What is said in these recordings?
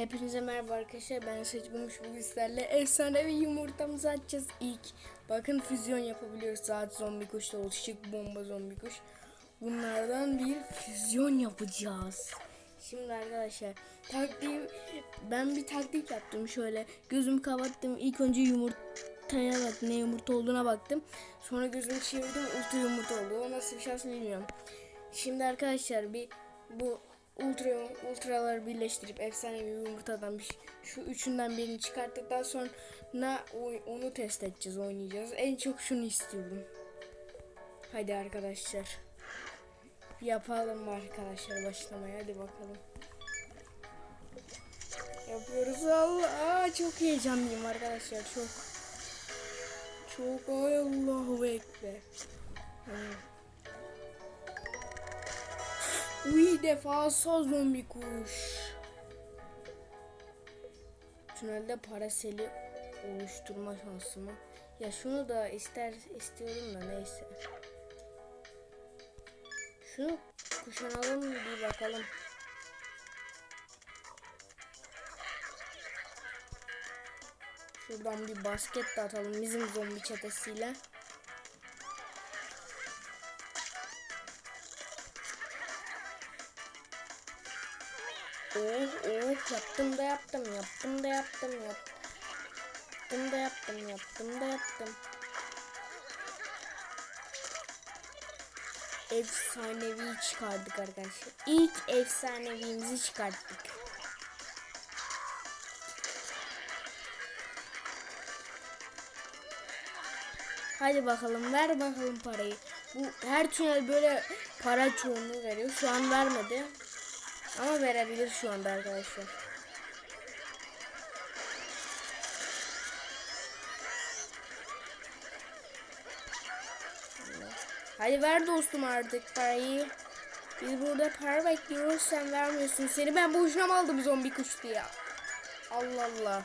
Hepinize merhaba arkadaşlar. Ben Seçmemiş bugün sizlerle efsanevi yumurtamızı açacağız ilk. Bakın füzyon yapabiliyoruz. Saat zombi kuş da şık bomba zombi kuş. Bunlardan bir füzyon yapacağız. Şimdi arkadaşlar taktiği ben bir taktik yaptım şöyle gözümü kapattım ilk önce yumurtaya bak ne yumurta olduğuna baktım sonra gözümü çevirdim ultra yumurta oldu o nasıl bir şans bilmiyorum şimdi arkadaşlar bir bu ultra ultraları birleştirip efsane bir yumurtadan bir, şu üçünden birini çıkarttıktan sonra onu test edeceğiz oynayacağız en çok şunu istiyorum hadi arkadaşlar Yapalım arkadaşlar başlamaya hadi bakalım. Yapıyoruz Allah çok heyecanlıyım arkadaşlar çok. Çok Allahu ekber. Hani. Uy defasa zombi kuş. Tünelde paraseli oluşturma şansımı. Ya şunu da ister istiyorum da neyse. Şunu kuşanalım bir bakalım. Şuradan bir basket de atalım bizim zombi çetesiyle. Oh oh yaptım da yaptım yaptım da yaptım yaptım da yaptım yaptım da yaptım. efsanevi çıkardık arkadaşlar. İlk efsanevimizi çıkarttık. Hadi bakalım ver bakalım parayı. Bu her tünel böyle para çoğunluğu veriyor. Şu an vermedi. Ama verebilir şu anda arkadaşlar. Hadi ver dostum artık parayı. Biz burada para bekliyoruz sen vermiyorsun. Seni ben boşuna mı aldım zombi kuş diye. Allah Allah.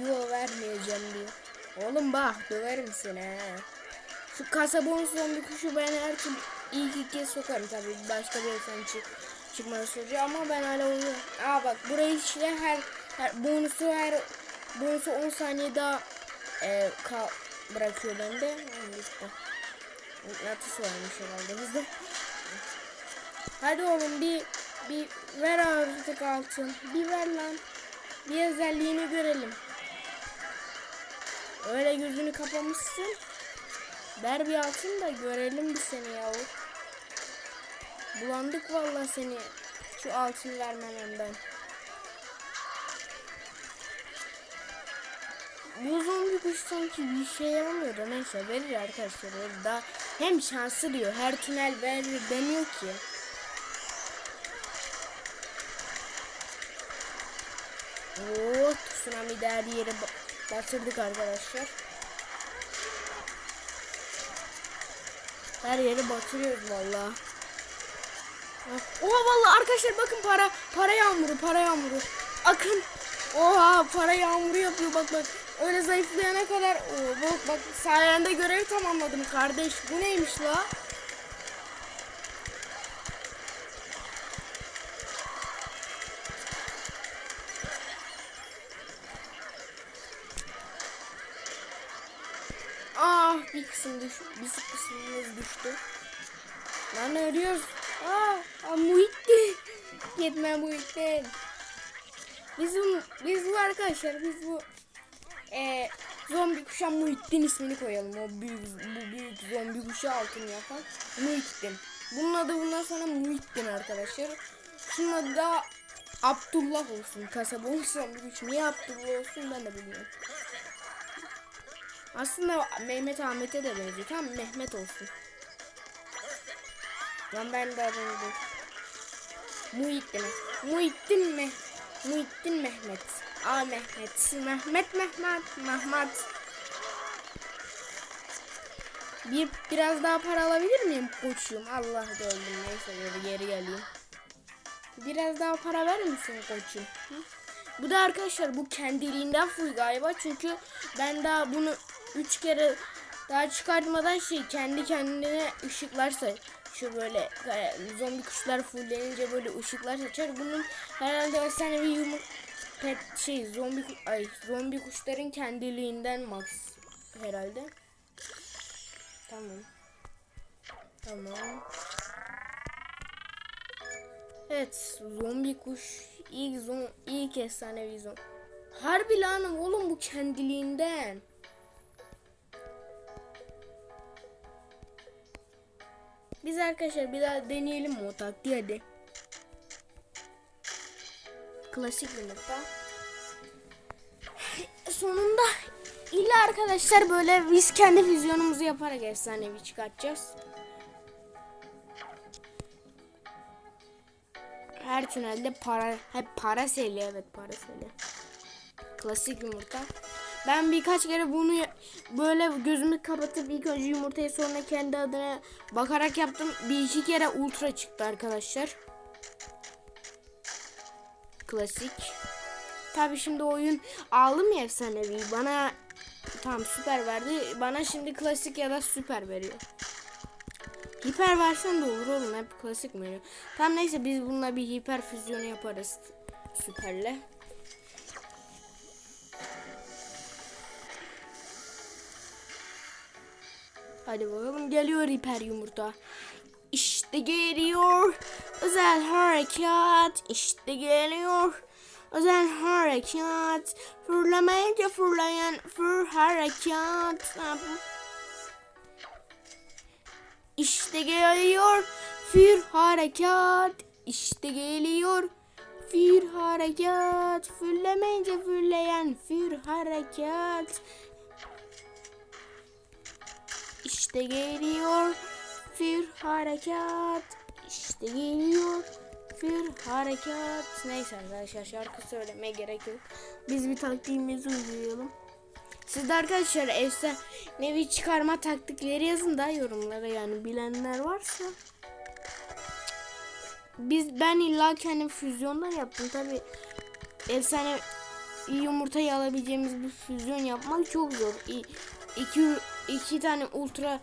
Yo vermeyeceğim diyor. Oğlum bak döverim seni he. Şu kasa bonus zombi kuşu ben her türlü ilk iki kez sokarım tabii. Başka bir insan çık çıkmadı sürece ama ben hala onu. Aa bak burayı işte her, her bonusu her bonusu 10 saniye daha e, kal, bırakıyor bende. İşte. Mıknatıs varmış herhalde bizde. Hadi oğlum bir bir ver artık altın. Bir ver lan. Bir özelliğini görelim. Öyle gözünü kapamışsın. Ver bir altın da görelim bir seni yahu. Bulandık vallahi seni şu altın vermemenden. Bu zombi kuş sanki bir şey yaramıyor da neyse verir arkadaşlar. Daha hem şansı diyor her tünel verir demiyor ki. Oo, tsunami de her yere ba- batırdık arkadaşlar. Her yeri batırıyoruz valla. Oha valla arkadaşlar bakın para para yağmuru para yağmuru. Akın. Oha para yağmuru yapıyor bak bak. Öyle zayıflayana kadar Oo, bak bak sayende görev tamamladım kardeş. Bu neymiş la? Ah bir kısım düş, bir kısmımız düştü. Lan ölüyoruz. Aa, aa Muhittin. Gitme Muhittin. Biz bu, biz bu arkadaşlar biz bu e, zombi kuşa Muhittin ismini koyalım. O büyük bu büyük zombi kuşu altın yapan Muhittin. Bunun adı bundan sonra Muhittin arkadaşlar. Şunun adı da Abdullah olsun. Kasaba olsun kuş. Niye Abdullah olsun ben de bilmiyorum. Aslında Mehmet Ahmet'e de benziyor. Tamam Mehmet olsun. Lan ben de adını Muhittin. Muhittin mi? Muhittin Mehmet. Aa Mehmet. Mehmet Mehmet Mehmet. Bir biraz daha para alabilir miyim koçum? Allah da neyse geri, geri geleyim. Biraz daha para verir misin koçum? Hı? Bu da arkadaşlar bu kendiliğinden full galiba çünkü ben daha bunu üç kere daha çıkartmadan şey kendi kendine ışıklar say Şu böyle e, zombi kuşlar fullenince böyle ışıklar saçar. Bunun herhalde efsanevi yumur pet şey zombi ay zombi kuşların kendiliğinden max herhalde. Tamam. Tamam. Evet, zombi kuş ilk zom ilk efsanevi zombi. Harbi lan oğlum bu kendiliğinden. Biz arkadaşlar bir daha deneyelim o taktiği hadi. Klasik yumurta. Sonunda illa arkadaşlar böyle biz kendi füzyonumuzu yaparak efsanevi çıkartacağız. Her tünelde para hep para seli evet para seli. Klasik yumurta. Ben birkaç kere bunu böyle gözümü kapatıp ilk önce yumurtayı sonra kendi adına bakarak yaptım. Bir iki kere ultra çıktı arkadaşlar. Klasik. Tabi şimdi oyun aldım ya efsanevi. Bana tam süper verdi. Bana şimdi klasik ya da süper veriyor. Hiper versen de olur oğlum hep klasik mi veriyor? Tamam neyse biz bununla bir hiper füzyonu yaparız süperle. Hadi bakalım geliyor hiper yumurta. İşte geliyor özel harekat. İşte geliyor özel harekat. Fırlamayınca fırlayan fır harekat. İşte geliyor fir harekat. İşte geliyor fir harekat. Fırlamayınca fırlayan fir harekat. İşte geliyor fir harekat. İşte geliyor fir harekat. Neyse arkadaşlar şarkı söylemeye gerek yok. Biz bir taktiğimizi uygulayalım. Siz de arkadaşlar efsanevi çıkarma taktikleri yazın da yorumlara yani bilenler varsa. Biz ben illa kendim füzyondan yaptım tabi efsane yumurtayı alabileceğimiz bir füzyon yapmak çok zor. İki, iki tane ultra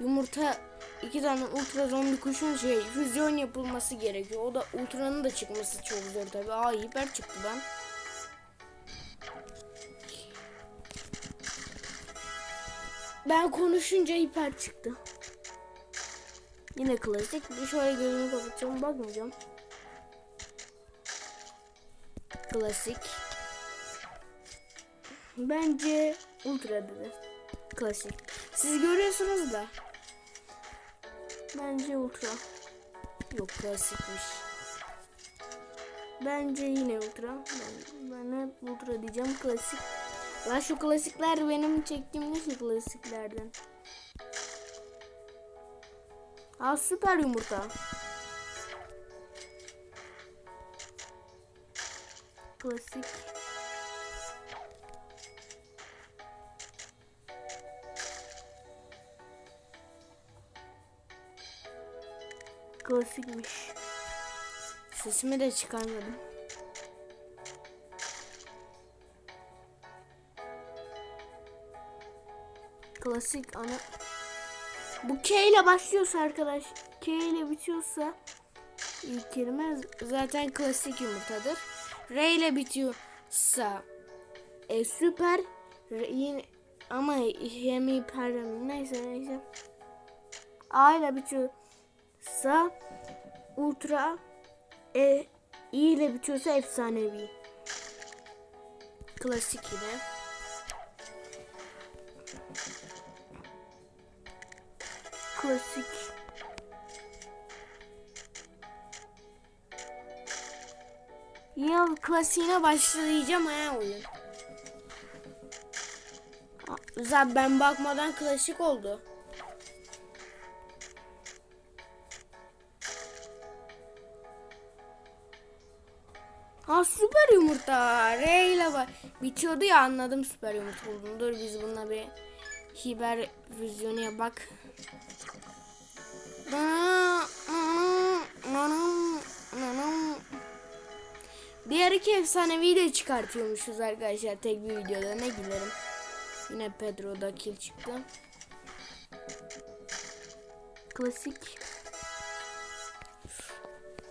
yumurta iki tane ultra zombi kuşun şey füzyon yapılması gerekiyor. O da ultranın da çıkması çok zor tabi. Aa hiper çıktı lan. Ben konuşunca hiper çıktı. Yine klasik. Bir şöyle gözümü kapatacağım. Bakmayacağım. Klasik. Bence ultra dedi. Klasik. Siz görüyorsunuz da. Bence ultra. Yok klasikmiş. Bence yine ultra. Ben, ben hep ultra diyeceğim. Klasik. Lan şu klasikler benim çektiğim şu klasiklerden. Aa süper yumurta. Klasik. Klasikmiş. Sesimi de çıkarmadım. Klasik ana. Bu K ile başlıyorsa arkadaş, K ile bitiyorsa ilk kelime zaten klasik yumurtadır. R ile bitiyorsa e, süper R- yine ama hem hiper neyse neyse. A ile bitiyorsa ultra e, İ ile bitiyorsa efsanevi. Klasik yine. Klasik. Ya klasiğine başlayacağım ha oyun. Zaten ben bakmadan klasik oldu. Yumurta. R ile. Bitiyordu ya anladım süper yumurta olduğunu. Dur biz bununla bir hiber füzyonu bak. Diğer iki efsanevi de çıkartıyormuşuz arkadaşlar tek bir videoda ne gülerim. Yine Pedro'da kill çıktı. Klasik.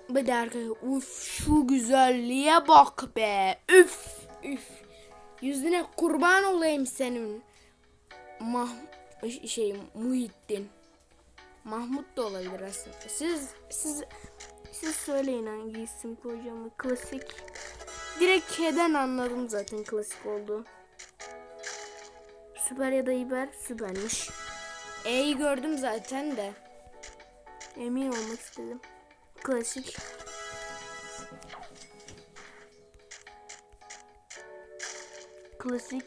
Bir arkadaşlar uf şu güzelliğe bak be. Üf üf. Yüzüne kurban olayım senin. Mah şey Muhittin. Mahmut da olabilir aslında. Siz siz siz söyleyin hangi isim koyacağımı. Klasik. Direkt K'den anladım zaten klasik oldu. Süper ya da hiper süpermiş. E'yi gördüm zaten de. Emin olmak istedim. Klasik. Klasik.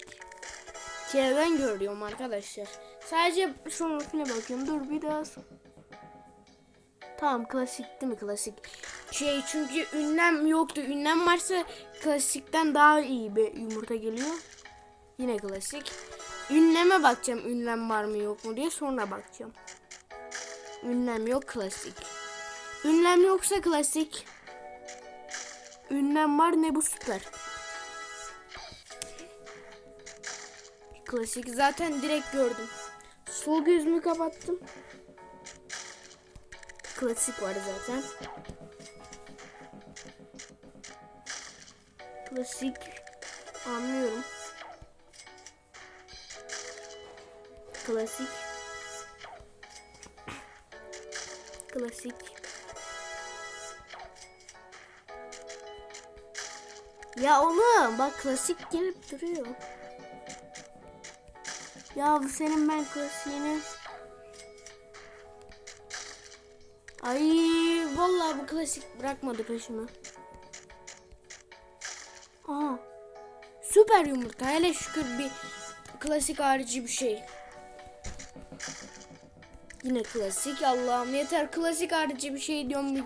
K'den görüyorum arkadaşlar. Sadece sonrasına bakıyorum. Dur bir sor- Tamam klasik değil mi klasik? Şey çünkü ünlem yoktu. Ünlem varsa klasikten daha iyi bir yumurta geliyor. Yine klasik. Ünleme bakacağım ünlem var mı yok mu diye sonra bakacağım. Ünlem yok klasik. Ünlem yoksa klasik. Ünlem var ne bu süper. Klasik zaten direkt gördüm. Sol gözümü kapattım. Klasik var zaten. Klasik anlıyorum. Klasik. Klasik. Ya oğlum bak klasik gelip duruyor. Ya bu senin ben klasiğini. Ay vallahi bu klasik bırakmadı peşimi. Aha. Süper yumurta. Hele şükür bir klasik harici bir şey. Yine klasik. Allah'ım yeter klasik harici bir şey diyorum bir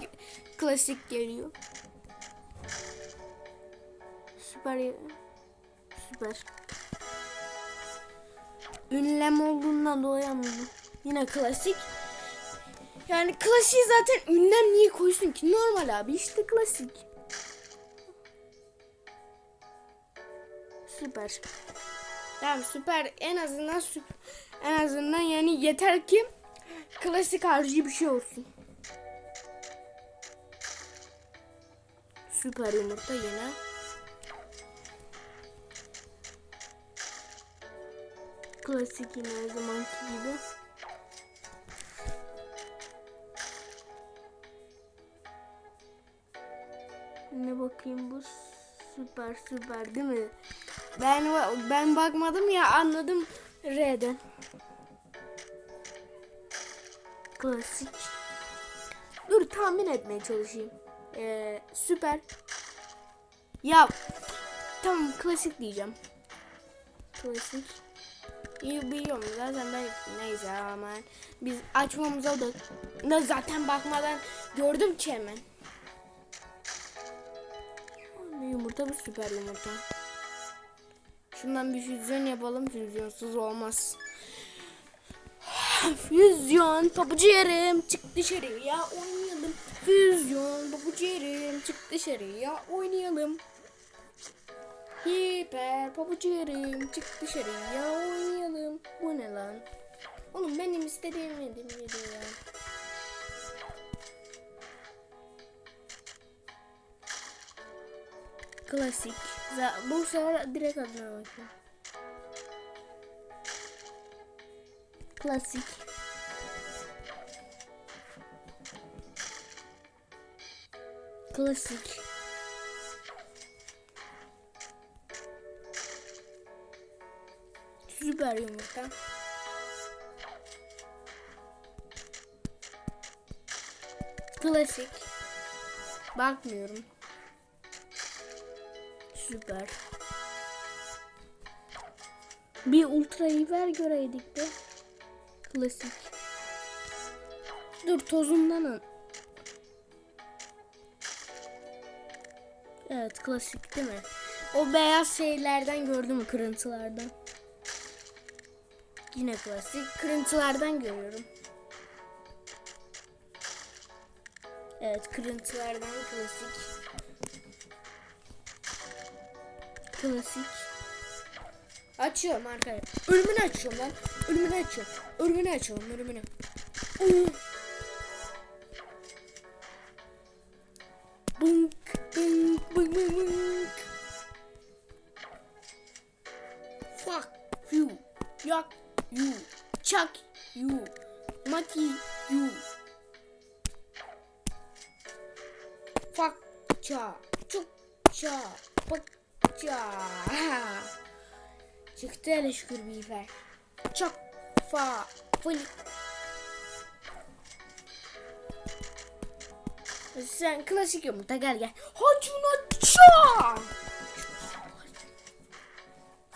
klasik geliyor. Süper. Süper. Ünlem olduğundan dolayı anladım. Yine klasik. Yani klasiği zaten ünlem niye koysun ki? Normal abi işte klasik. Süper. Tamam süper. En azından süper. En azından yani yeter ki klasik harici bir şey olsun. Süper yumurta yine. Klasik yine her zamanki gibi. Ne bakayım bu süper süper değil mi? Ben ben bakmadım ya anladım R'den. Klasik. Dur tahmin etmeye çalışayım. Ee, süper. Ya tamam klasik diyeceğim. Klasik. İyi biliyorum zaten ben neyse ama biz açmamıza da da zaten bakmadan gördüm ki hemen. Yumurta bu süper yumurta. Şundan bir füzyon yapalım füzyonsuz olmaz. Füzyon pabucu yerim çık dışarıya oynayalım. Füzyon pabucu yerim çık dışarıya oynayalım. Hiper pabucu yerim çık dışarıya oynayalım. Bu ne lan? Oğlum benim istediğim yedim video ya. Klasik. Bu sefer direkt adına bakıyorum. Klasik. Klasik. Süper yumurta. Klasik. Bakmıyorum. Süper. Bir ultra hiper göreydik de. Klasik. Dur tozundan al. Evet klasik değil mi? O beyaz şeylerden gördüm kırıntılardan. Yine klasik. Kırıntılardan görüyorum. Evet kırıntılardan klasik. Klasik. Açıyorum arkadaşlar. Ölümünü açıyorum lan. Ölümünü açıyorum. Ölümünü açıyorum. Ölümünü. Oo. Bınk bınk bınk bınk bınk. Fuck you. Yak Fakça. Çukça. Fakça. Çıktı hele şükür bir ifer. Çok fa. Fıl. Sen klasik yumurta gel gel. Hacuna ça.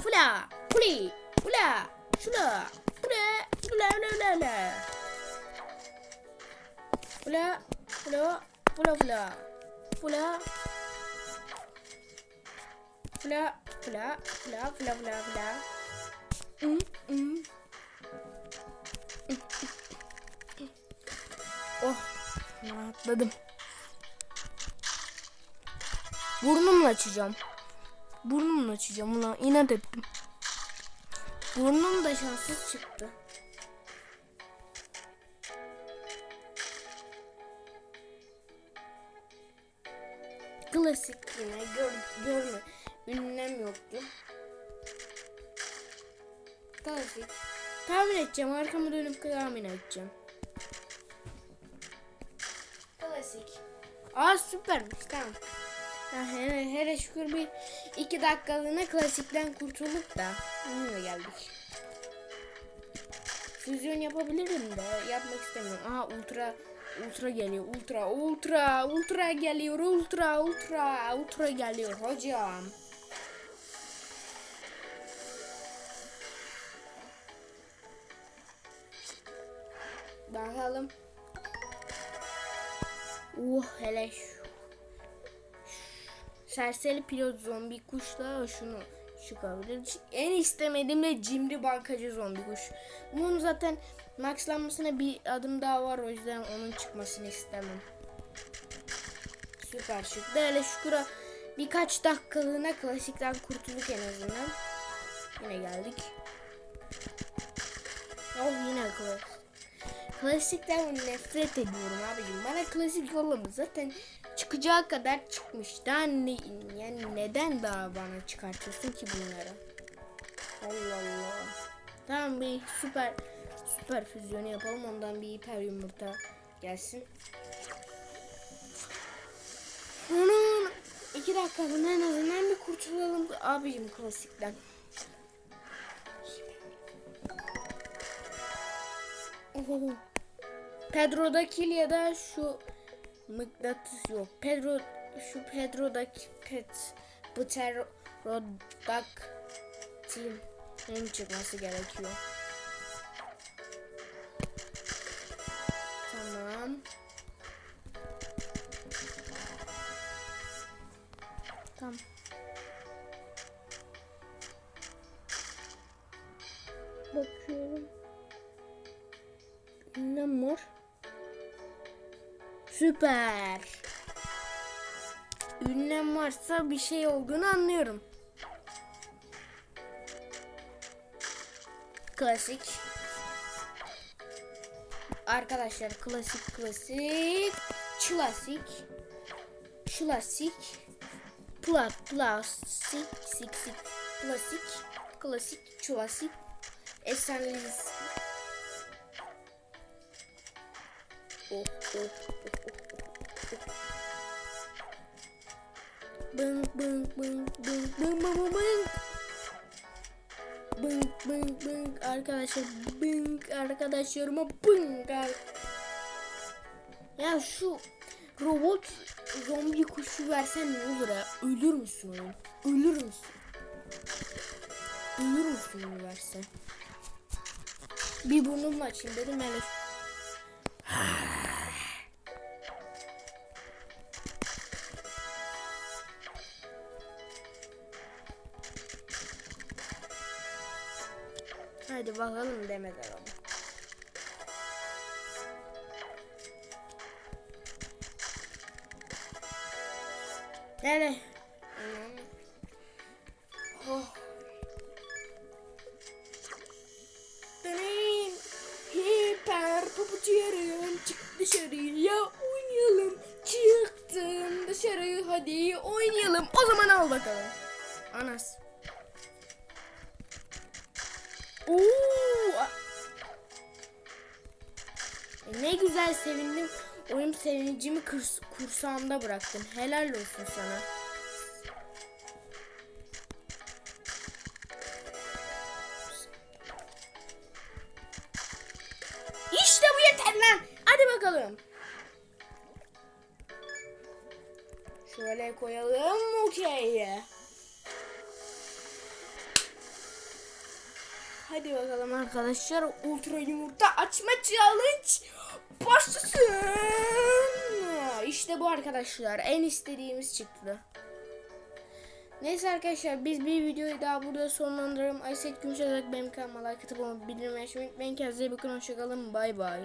Fula. Fuli. Fula. Şula. Fula. Fula. Fula. Fula. Fula. Fula. Fula. Fula. Fula. Fula. Fula. Fula. Fula. Fula. Fula. Hmm, hmm. Oh. Rahatladım. Burnumla açacağım. Burnumla açacağım. Ulan inat ettim. Burnum da şanssız çıktı. Klasik yine gör, görme. Ünlem yoktu. Klasik. Tahmin edeceğim. Arkamı dönüp tahmin edeceğim. Klasik. Aa süpermiş tamam. Hele, hele şükür bir iki dakikalığına klasikten kurtulduk da onunla geldik. Füzyon yapabilirim de yapmak istemiyorum. Aha ultra ultra geliyor. Ultra ultra ultra geliyor. Ultra ultra ultra geliyor hocam. Bakalım. Uh hele şu. Serseri pilot zombi kuşla şunu çıkabilir. En istemediğim de cimri bankacı zombi kuş. Bunun zaten maxlanmasına bir adım daha var o yüzden onun çıkmasını istemem. Süper çıktı. Hele şükür birkaç dakikalığına klasikten kurtulduk en azından. Yine geldik. Oh yine klasik. Klasikten nefret ediyorum abicim. Bana klasik yollama zaten çıkacağı kadar çıkmış. Daha ne, yani neden daha bana çıkartıyorsun ki bunları? Allah Allah. Tamam bir süper süper füzyonu yapalım. Ondan bir hiper yumurta gelsin. Onun iki dakika bundan en azından bir kurtulalım abicim klasikten. Oho. Pedro'daki ya da şu mıknatıs yok. Pedro şu Pedro'daki pet Pterodak team çıkması gerekiyor. Tamam. Tamam. Bakıyorum. Ne var? Süper. Ünlem varsa bir şey olduğunu anlıyorum. Klasik. Arkadaşlar klasik klasik. Klasik. Klasik. Pla plastik. Sik sik. Klasik. Klasik. Klasik. Efsaneliz. Oh, Bın bın bın bın bın bın bın Bınk bınk bınk arkadaşlar bınk arkadaşlarıma bınk Ya şu robot zombi kuşu versen ne olur ya? Ölür müsün? Ölür müsün? Ölür müsün onu versen? Bir burnumla açayım dedim öyle. Hadi bakalım demeden ama. Nere? Sevincimi kurs- kursağımda bıraktım. Helal olsun sana. İşte bu yeter lan. Hadi bakalım. Şöyle koyalım. Okey. Hadi bakalım arkadaşlar. Ultra yumurta açma challenge başlasın. İşte bu arkadaşlar. En istediğimiz çıktı. Neyse arkadaşlar biz bir videoyu daha burada sonlandıralım. Ayset Gümüşazak benim kanalıma like atıp bildirim açmayı unutmayın. Kendinize iyi bakın. Hoşçakalın. Bay bay.